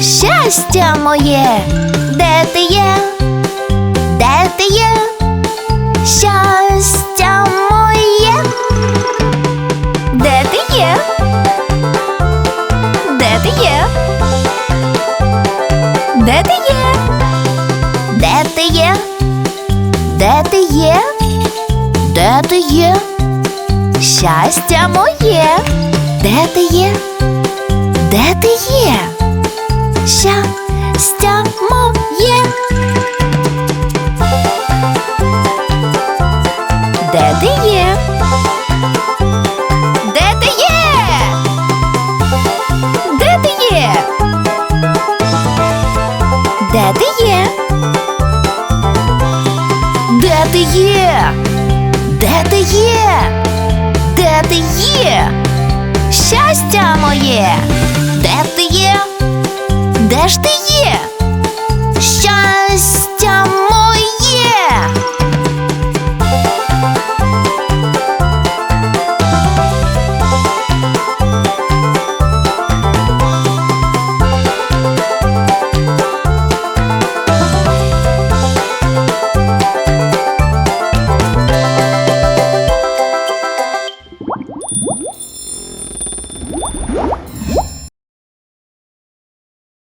Щастя моє, де ти є? Є? Де ти є? Де ти є? Де ти є? Де ти є? Де ти є? Щастя моє, де ти є? Де ти є? Щастя Щастя моє, де ти є? Де ж ти є?